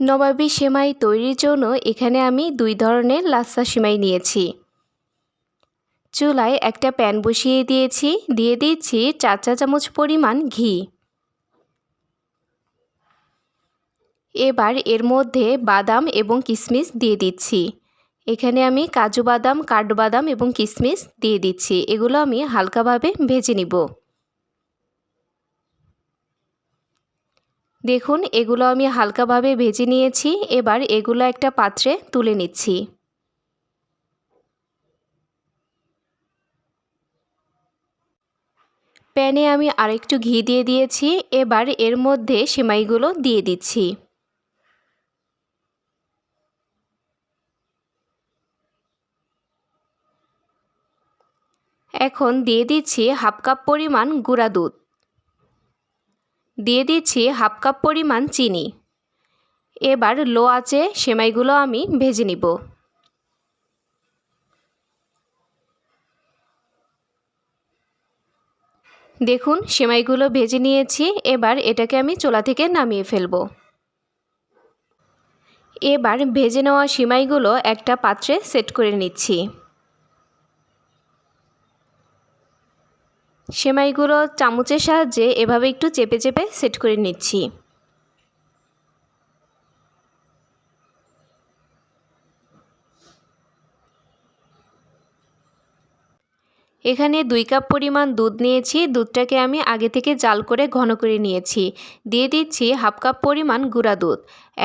নবাবী সেমাই তৈরির জন্য এখানে আমি দুই ধরনের লাচ্ছা সেমাই নিয়েছি। চুলায় একটা প্যান বসিয়ে দিয়েছি, দিয়ে দিচ্ছি চার চা চামচ পরিমাণ ঘি। এবার এর মধ্যে বাদাম এবং কিশমিশ দিয়ে দিচ্ছি। এখানে আমি কাজু বাদাম, কাঠবাদাম এবং কিশমিশ দিয়ে দিচ্ছি। এগুলো আমি হালকাভাবে ভেজে নিব। দেখুন, এগুলো আমি হালকাভাবে ভেজে নিয়েছি। এবার এগুলো একটা পাত্রে তুলে নিচ্ছি। প্যানে আমি আরেকটু ঘি দিয়ে দিয়েছি। এবার এর মধ্যে সেমাইগুলো দিয়ে দিচ্ছি। এখন দিয়ে দিচ্ছি হাফ কাপ পরিমাণ গুঁড়া দুধ। দিয়ে দিচ্ছি হাফ কাপ পরিমাণ চিনি। এবার লো আছে সেমাইগুলো আমি ভেজে নিব। দেখুন, সেমাইগুলো ভেজে নিয়েছি, এবার এটাকে আমি চোলা থেকে নামিয়ে ফেলব। এবার ভেজে নেওয়া সিমাইগুলো একটা পাত্রে সেট করে নিচ্ছি। সেমাইগুলো চামচের সাহায্যে এভাবে একটু চেপে চেপে সেট করে নিচ্ছি। এখানে দুই কাপ পরিমাণ দুধ নিয়েছি। দুধটাকে আমি আগে থেকে জাল করে ঘন করে নিয়েছি। দিয়ে দিচ্ছি হাফ কাপ পরিমাণ গুঁড়া দুধ।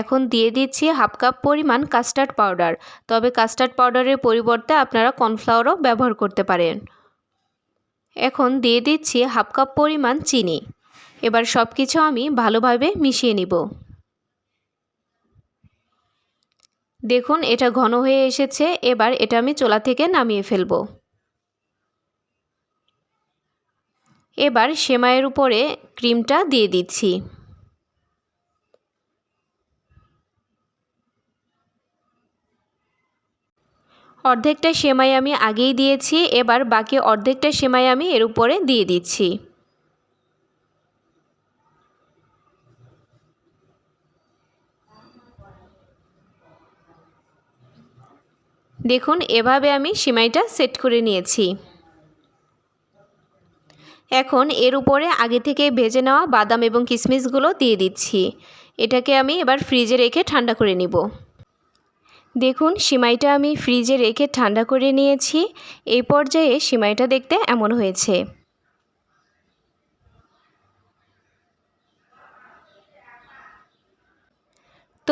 এখন দিয়ে দিচ্ছি হাফ কাপ পরিমাণ কাস্টার্ড পাউডার। তবে কাস্টার্ড পাউডারের পরিবর্তে আপনারা কর্নফ্লাওয়ারও ব্যবহার করতে পারেন। এখন দিয়ে দিচ্ছি হাফ কাপ পরিমাণ চিনি। এবার সব কিছু আমি ভালোভাবে মিশিয়ে নিব। দেখুন, এটা ঘন হয়ে এসেছে। এবার এটা আমি চোলা থেকে নামিয়ে ফেলব। এবার সেমাইয়ের উপরে ক্রিমটা দিয়ে দিচ্ছি। অর্ধেকটা সেমাই আমি আগেই দিয়েছি, এবার বাকি অর্ধেকটা সেমাই আমি এর উপরে দিয়ে দিচ্ছি। দেখুন, এভাবে আমি সেমাইটা সেট করে নিয়েছি। এখন এর উপরে আগে থেকে ভেজে নেওয়া বাদাম এবং কিশমিশগুলো দিয়ে দিচ্ছি। এটাকে আমি এবার ফ্রিজে রেখে ঠান্ডা করে নিব। দেখুন সিমাইটা আমি ফ্রিজে রেখে ঠান্ডা করে নিয়েছি। এই পর্যায়ে সিমাইটা দেখতে এমন হয়েছে।